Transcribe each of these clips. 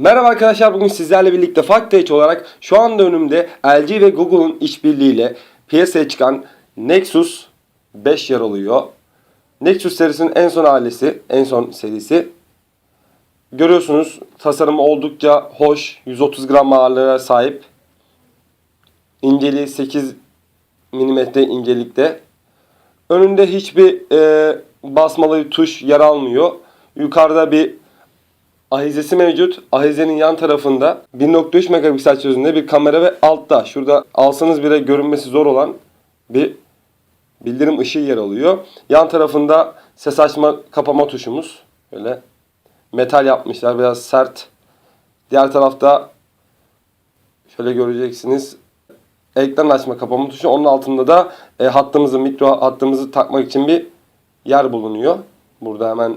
Merhaba arkadaşlar bugün sizlerle birlikte Factage olarak şu anda önümde LG ve Google'un işbirliğiyle piyasaya çıkan Nexus 5 yer alıyor. Nexus serisinin en son ailesi, en son serisi. Görüyorsunuz tasarımı oldukça hoş, 130 gram ağırlığa sahip. İnceliği 8 mm incelikte. Önünde hiçbir e, basmalı tuş yer almıyor. Yukarıda bir ahizesi mevcut. Ahizenin yan tarafında 1.3 megapiksel çözünürlüğünde bir kamera ve altta şurada alsanız bile görünmesi zor olan bir bildirim ışığı yer alıyor. Yan tarafında ses açma kapama tuşumuz. Böyle metal yapmışlar biraz sert. Diğer tarafta şöyle göreceksiniz ekran açma kapama tuşu. Onun altında da e, hattımızı mikro hattımızı takmak için bir yer bulunuyor. Burada hemen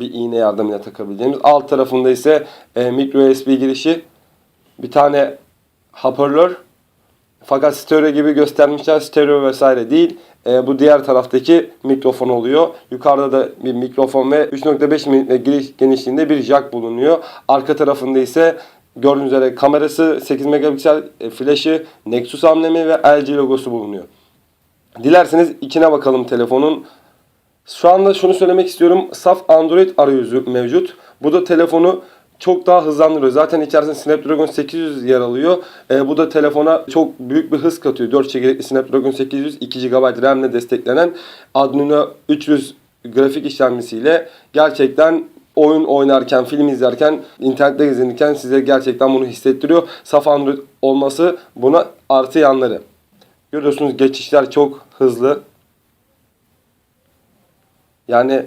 bir iğne yardımıyla takabileceğimiz. Alt tarafında ise e, micro USB girişi, bir tane hoparlör. Fakat stereo gibi göstermişler. Stereo vesaire değil. E, bu diğer taraftaki mikrofon oluyor. Yukarıda da bir mikrofon ve 3.5 mm giriş genişliğinde bir jack bulunuyor. Arka tarafında ise gördüğünüz üzere kamerası 8 megapiksel e, flaşı, Nexus amblemi ve LG logosu bulunuyor. Dilerseniz içine bakalım telefonun. Şu anda şunu söylemek istiyorum. Saf Android arayüzü mevcut. Bu da telefonu çok daha hızlandırıyor. Zaten içerisinde Snapdragon 800 yer alıyor. E, bu da telefona çok büyük bir hız katıyor. 4 çekirdekli Snapdragon 800 2 GB RAM ile desteklenen Adreno 300 grafik işlemcisiyle gerçekten oyun oynarken, film izlerken, internette gezinirken size gerçekten bunu hissettiriyor. Saf Android olması buna artı yanları. Görüyorsunuz geçişler çok hızlı. Yani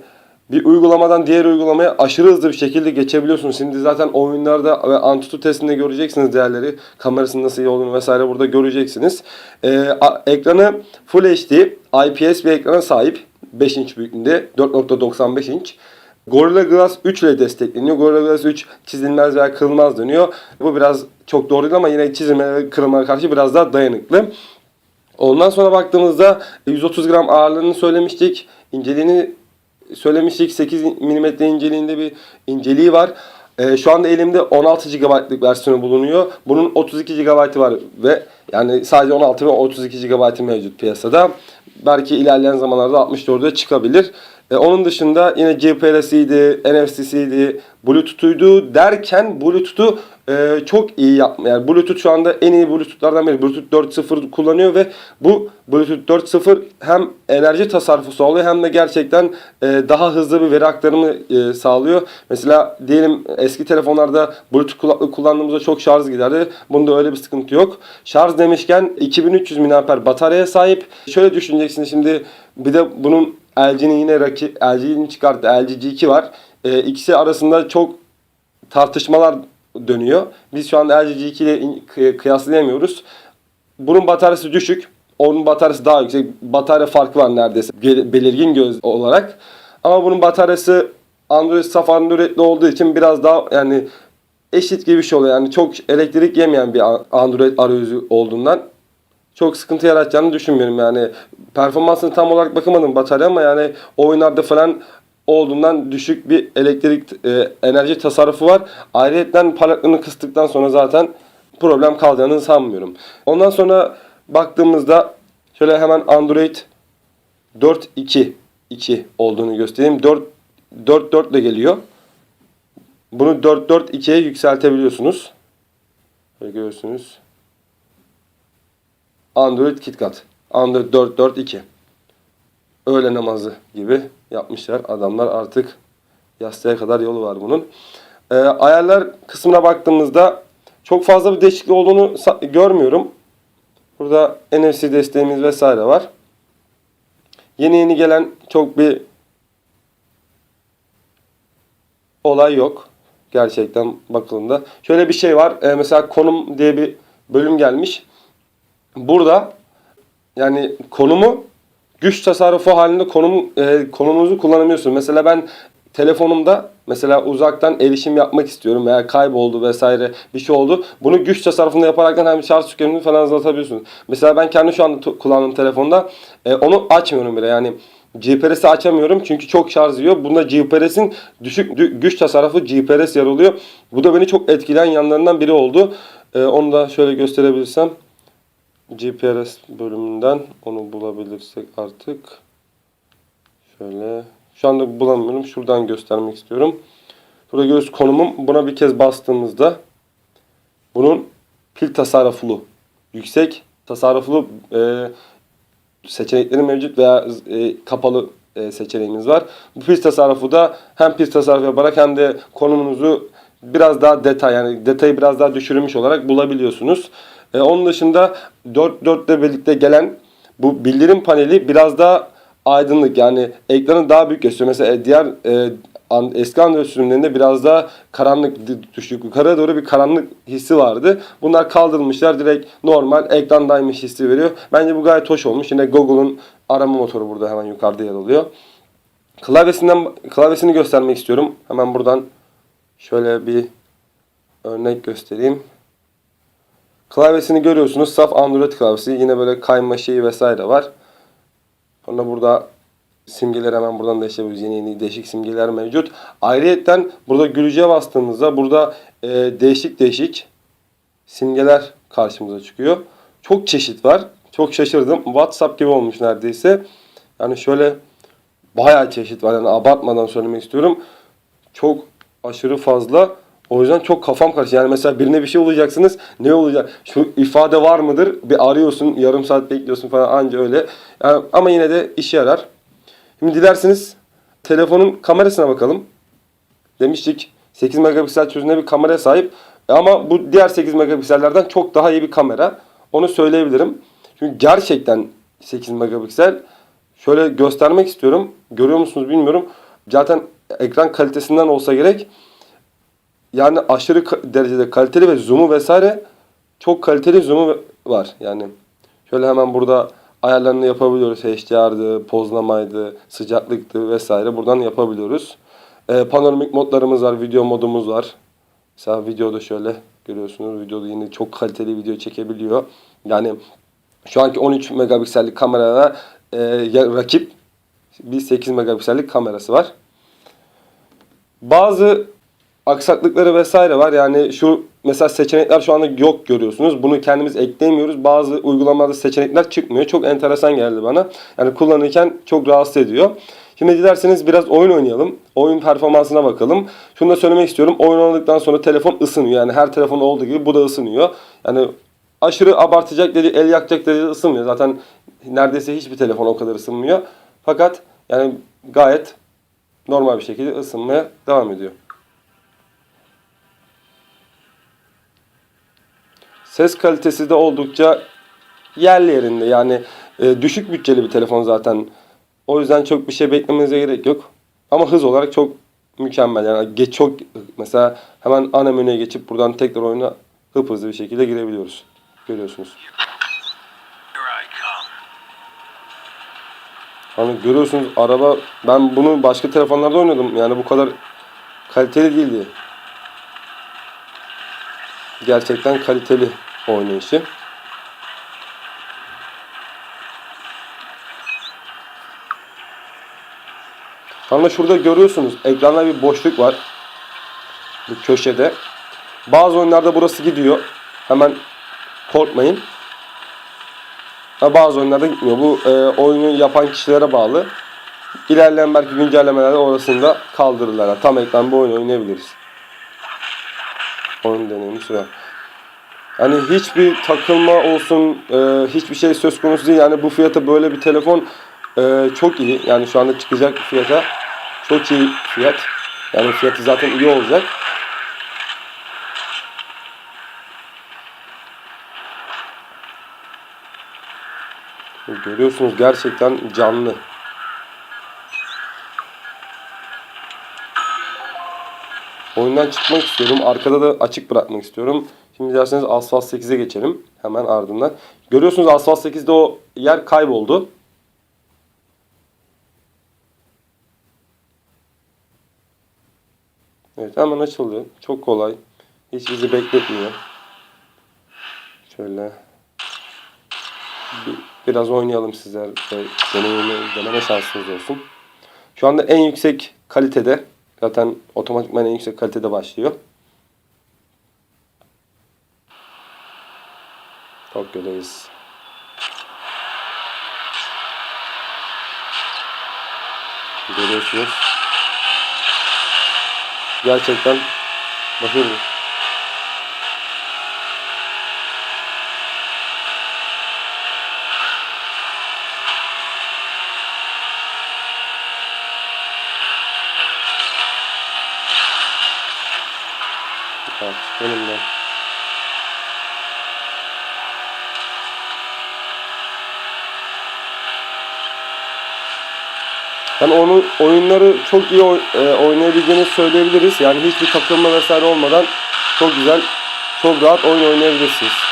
bir uygulamadan diğer uygulamaya aşırı hızlı bir şekilde geçebiliyorsunuz. Şimdi zaten oyunlarda ve Antutu testinde göreceksiniz değerleri. Kamerasının nasıl iyi olduğunu vesaire burada göreceksiniz. Ee, ekranı Full HD IPS bir ekrana sahip. 5 inç büyüklüğünde 4.95 inç. Gorilla Glass 3 ile destekleniyor. Gorilla Glass 3 çizilmez veya kırılmaz dönüyor. Bu biraz çok doğru değil ama yine çizilme ve kırılmaya karşı biraz daha dayanıklı. Ondan sonra baktığımızda 130 gram ağırlığını söylemiştik. İnceliğini söylemiştik. 8 mm inceliğinde bir inceliği var. Ee, şu anda elimde 16 GB'lık versiyonu bulunuyor. Bunun 32 GB'ı var ve yani sadece 16 ve 32 GB mevcut piyasada. Belki ilerleyen zamanlarda 64'e çıkabilir. Ee, onun dışında yine GPRS'iydi, NFC'siydi, Bluetooth'uydu derken Bluetooth'u e, çok iyi yapma. Yani Bluetooth şu anda en iyi Bluetooth'lardan biri. Bluetooth 4.0 kullanıyor ve bu Bluetooth 4.0 hem enerji tasarrufu sağlıyor hem de gerçekten e, daha hızlı bir veri aktarımı e, sağlıyor. Mesela diyelim eski telefonlarda Bluetooth kulaklık kullandığımızda çok şarj giderdi. Bunda öyle bir sıkıntı yok. Şarj demişken 2300 mAh bataryaya sahip. Şöyle düşüneceksiniz şimdi bir de bunun LG'nin yine rakip LG'nin çıkarttığı LG G2 var. E, ikisi arasında çok tartışmalar dönüyor. Biz şu an LG G2 ile kıyaslayamıyoruz. Bunun bataryası düşük. Onun bataryası daha yüksek. Batarya farkı var neredeyse. Bel- Belirgin göz olarak. Ama bunun bataryası Android saf Android'li olduğu için biraz daha yani eşit gibi bir şey oluyor. Yani çok elektrik yemeyen bir Android arayüzü olduğundan çok sıkıntı yaratacağını düşünmüyorum yani. Performansını tam olarak bakamadım batarya ama yani oyunlarda falan olduğundan düşük bir elektrik e, enerji tasarrufu var. Ayrıyeten parlaklığını kıstıktan sonra zaten problem kalacağını sanmıyorum. Ondan sonra baktığımızda şöyle hemen Android 4.2 2 olduğunu göstereyim. 4 4 4 ile geliyor. Bunu 4.4.2'ye yükseltebiliyorsunuz. Böyle. Android KitKat. Android 4.4.2. Öğle namazı gibi yapmışlar. Adamlar artık yastığa kadar yolu var bunun. Ee, ayarlar kısmına baktığımızda çok fazla bir değişiklik olduğunu görmüyorum. Burada NFC desteğimiz vesaire var. Yeni yeni gelen çok bir olay yok. Gerçekten bakıldığında. Şöyle bir şey var. Ee, mesela konum diye bir bölüm gelmiş. Burada yani konumu güç tasarrufu halinde konum e, konumunuzu kullanamıyorsunuz. Mesela ben telefonumda mesela uzaktan erişim yapmak istiyorum veya kayboldu vesaire bir şey oldu. Bunu güç tasarrufunda yaparaktan hem şarj tüketimini falan azaltabiliyorsunuz. Mesela ben kendi şu anda kullandığım telefonda e, onu açmıyorum bile. Yani GPRS'i açamıyorum çünkü çok şarj yiyor. Bunda GPRS'in düşük dü- güç tasarrufu GPRS yer oluyor. Bu da beni çok etkileyen yanlarından biri oldu. Ee, onu da şöyle gösterebilirsem. GPRS bölümünden onu bulabilirsek artık. Şöyle. Şu anda bulamıyorum. Şuradan göstermek istiyorum. Burada görüyoruz konumum. Buna bir kez bastığımızda bunun pil tasarruflu, yüksek tasarruflu e, seçenekleri mevcut veya e, kapalı e, seçeneğimiz var. Bu pil tasarrufu da hem pil tasarrufu yaparak hem de konumunuzu biraz daha detay yani detayı biraz daha düşürülmüş olarak bulabiliyorsunuz. E, onun dışında 4.4 ile birlikte gelen bu bildirim paneli biraz daha aydınlık yani ekranı daha büyük gösteriyor. Mesela diğer e, an- eski Android sürümlerinde biraz daha karanlık düşük yukarıya doğru bir karanlık hissi vardı. Bunlar kaldırılmışlar direkt normal ekrandaymış hissi veriyor. Bence bu gayet hoş olmuş. Yine Google'un arama motoru burada hemen yukarıda yer alıyor. Klavyesinden klavyesini göstermek istiyorum. Hemen buradan şöyle bir örnek göstereyim. Klavyesini görüyorsunuz. Saf Android klavyesi. Yine böyle kayma şeyi vesaire var. Sonra burada simgeler hemen buradan değişebiliyoruz. Yeni yeni değişik simgeler mevcut. Ayrıyeten burada gülücüye bastığımızda burada e, değişik değişik simgeler karşımıza çıkıyor. Çok çeşit var. Çok şaşırdım. WhatsApp gibi olmuş neredeyse. Yani şöyle bayağı çeşit var. Yani abartmadan söylemek istiyorum. Çok aşırı fazla. O yüzden çok kafam karıştı. Yani mesela birine bir şey olacaksınız. Ne olacak? Şu ifade var mıdır? Bir arıyorsun. Yarım saat bekliyorsun falan. Anca öyle. Yani, ama yine de işe yarar. Şimdi dilerseniz telefonun kamerasına bakalım. Demiştik 8 megapiksel çözünürlüğe bir kameraya sahip. Ama bu diğer 8 megapiksellerden çok daha iyi bir kamera. Onu söyleyebilirim. Çünkü gerçekten 8 megapiksel. Şöyle göstermek istiyorum. Görüyor musunuz bilmiyorum. Zaten ekran kalitesinden olsa gerek. Yani aşırı derecede kaliteli ve zoom'u vesaire çok kaliteli zoom'u var. Yani şöyle hemen burada ayarlarını yapabiliyoruz. HDR'dı, pozlamaydı, sıcaklıktı vesaire buradan yapabiliyoruz. Ee, panoramik modlarımız var, video modumuz var. Mesela videoda şöyle görüyorsunuz. Videoda yine çok kaliteli video çekebiliyor. Yani şu anki 13 megapiksellik kamerada e, rakip bir 8 megapiksellik kamerası var. Bazı aksaklıkları vesaire var. Yani şu mesela seçenekler şu anda yok görüyorsunuz. Bunu kendimiz ekleyemiyoruz. Bazı uygulamalarda seçenekler çıkmıyor. Çok enteresan geldi bana. Yani kullanırken çok rahatsız ediyor. Şimdi dilerseniz biraz oyun oynayalım. Oyun performansına bakalım. Şunu da söylemek istiyorum. Oyun oynadıktan sonra telefon ısınıyor. Yani her telefon olduğu gibi bu da ısınıyor. Yani aşırı abartacak dedi, el yakacak dedi ısınmıyor. Zaten neredeyse hiçbir telefon o kadar ısınmıyor. Fakat yani gayet normal bir şekilde ısınmaya devam ediyor. Ses kalitesi de oldukça yerli yerinde. Yani e, düşük bütçeli bir telefon zaten. O yüzden çok bir şey beklemenize gerek yok. Ama hız olarak çok mükemmel. Yani geç çok mesela hemen ana menüye geçip buradan tekrar oyuna hıp hızlı bir şekilde girebiliyoruz. Görüyorsunuz. Hani görüyorsunuz araba ben bunu başka telefonlarda oynadım. Yani bu kadar kaliteli değildi. Gerçekten kaliteli oynayışı. Ama şurada görüyorsunuz ekranda bir boşluk var. Bu köşede. Bazı oyunlarda burası gidiyor. Hemen korkmayın. Bazı oyunlarda gitmiyor. Bu e, oyunu yapan kişilere bağlı. İlerleyen belki güncellemelerde orasını da kaldırırlar. Yani tam ekran bir oyun oynayabiliriz. Oyun deneyimi sürer. Hani hiçbir takılma olsun, e, hiçbir şey söz konusu değil. Yani bu fiyata böyle bir telefon e, çok iyi. Yani şu anda çıkacak fiyata çok iyi fiyat. Yani fiyatı zaten iyi olacak. Görüyorsunuz gerçekten canlı. Oyundan çıkmak istiyorum. Arkada da açık bırakmak istiyorum. Şimdi derseniz Asphalt 8'e geçelim. Hemen ardından. Görüyorsunuz Asphalt 8'de o yer kayboldu. Evet hemen açıldı. Çok kolay. Hiç bizi bekletmiyor. Şöyle. bir- biraz oynayalım sizler de deneyimi, deneme şansınız olsun. Şu anda en yüksek kalitede zaten otomatikman en yüksek kalitede başlıyor. Tokyo'dayız. Görüyorsunuz. Gerçekten başarılı. Evet, önümden. Yani onu oyunları çok iyi oy- e, oynayabileceğini söyleyebiliriz. Yani hiçbir takılma vesaire olmadan çok güzel, çok rahat oyun oynayabilirsiniz.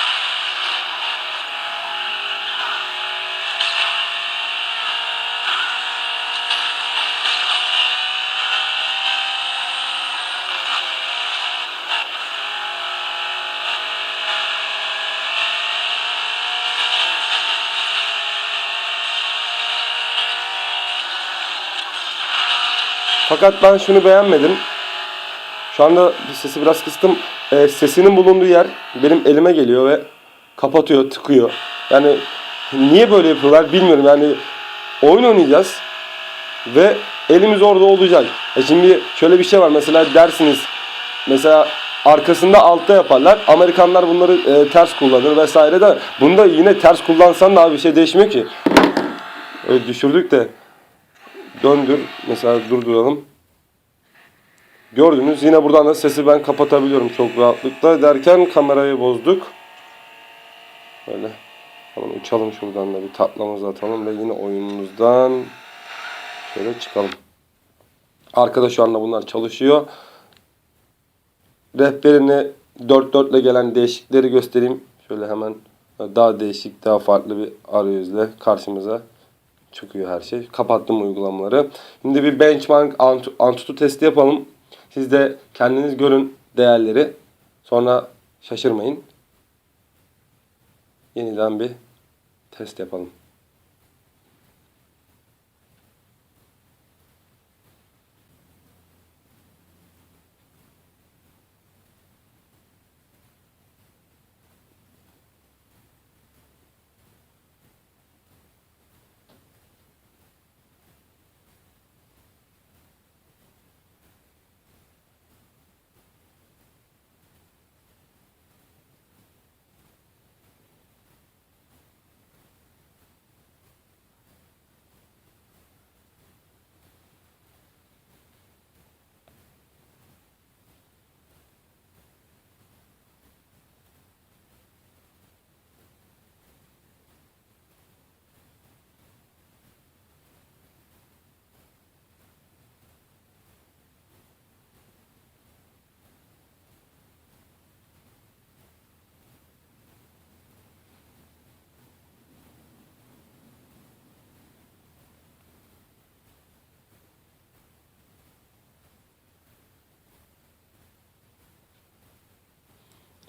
Fakat ben şunu beğenmedim. Şu anda sesi biraz kıstım. Ee, sesinin bulunduğu yer benim elime geliyor ve kapatıyor, tıkıyor. Yani niye böyle yapıyorlar bilmiyorum. Yani oyun oynayacağız ve elimiz orada olacak. E şimdi şöyle bir şey var. Mesela dersiniz mesela arkasında altta yaparlar. Amerikanlar bunları e, ters kullanır vesaire de bunda yine ters kullansan da abi bir şey değişmiyor ki. Öyle düşürdük de döndür. Mesela durduralım. Gördünüz yine buradan da sesi ben kapatabiliyorum çok rahatlıkla derken kamerayı bozduk. Böyle hemen uçalım şuradan da bir tatlamızı atalım ve yine oyunumuzdan şöyle çıkalım. Arkada şu anda bunlar çalışıyor. Rehberini 4.4 ile gelen değişikleri göstereyim. Şöyle hemen daha değişik, daha farklı bir arayüzle karşımıza çıkıyor her şey. Kapattım uygulamaları. Şimdi bir benchmark Antu- Antutu testi yapalım. Siz de kendiniz görün değerleri. Sonra şaşırmayın. Yeniden bir test yapalım.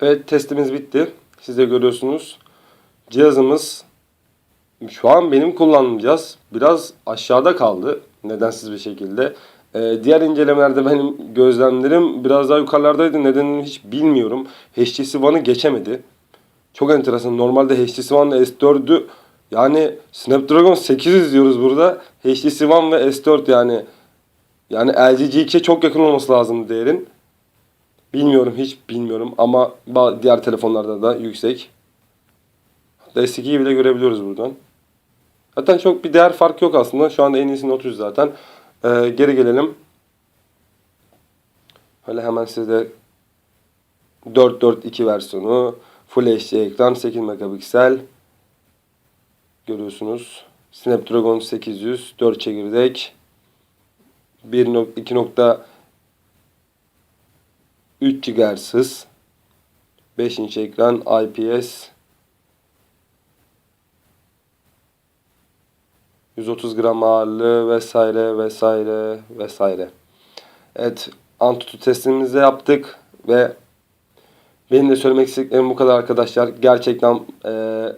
Evet testimiz bitti. Siz de görüyorsunuz. Cihazımız şu an benim kullandığım cihaz biraz aşağıda kaldı. Nedensiz bir şekilde. Ee, diğer incelemelerde benim gözlemlerim biraz daha yukarılardaydı. Nedenini hiç bilmiyorum. HTC One'ı geçemedi. Çok enteresan. Normalde HTC One ile S4'ü yani Snapdragon 800 diyoruz burada. HTC One ve S4 yani yani LG G2'ye çok yakın olması lazım değerin. Bilmiyorum hiç bilmiyorum ama diğer telefonlarda da yüksek. Hatta S2'yi bile görebiliyoruz buradan. Zaten çok bir değer fark yok aslında. Şu anda en iyisi Note 100 zaten. Ee, geri gelelim. Öyle hemen size 442 versiyonu. Full HD ekran 8 megapiksel. Görüyorsunuz. Snapdragon 800 4 çekirdek. 1.2. 3 GHz hız, 5 inç ekran, IPS, 130 gram ağırlığı vesaire vesaire vesaire. Evet, Antutu testimizi yaptık ve benim de söylemek istediklerim bu kadar arkadaşlar. Gerçekten eee,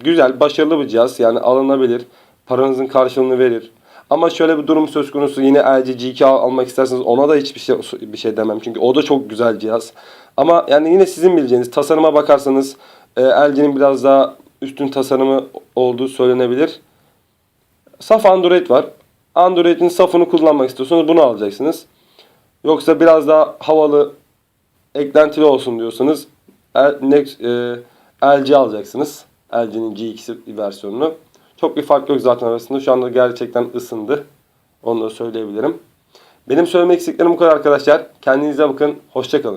güzel, başarılı bir cihaz. Yani alınabilir. Paranızın karşılığını verir. Ama şöyle bir durum söz konusu. Yine LG G2 almak isterseniz ona da hiçbir şey bir şey demem. Çünkü o da çok güzel cihaz. Ama yani yine sizin bileceğiniz tasarıma bakarsanız e, LG'nin biraz daha üstün tasarımı olduğu söylenebilir. Saf Android var. Android'in safını kullanmak istiyorsanız bunu alacaksınız. Yoksa biraz daha havalı, eklentili olsun diyorsanız L- Next, e, LG alacaksınız. LG'nin G2 versiyonunu. Çok bir fark yok zaten arasında. Şu anda gerçekten ısındı. Onu da söyleyebilirim. Benim söylemek istediklerim bu kadar arkadaşlar. Kendinize bakın. Hoşçakalın.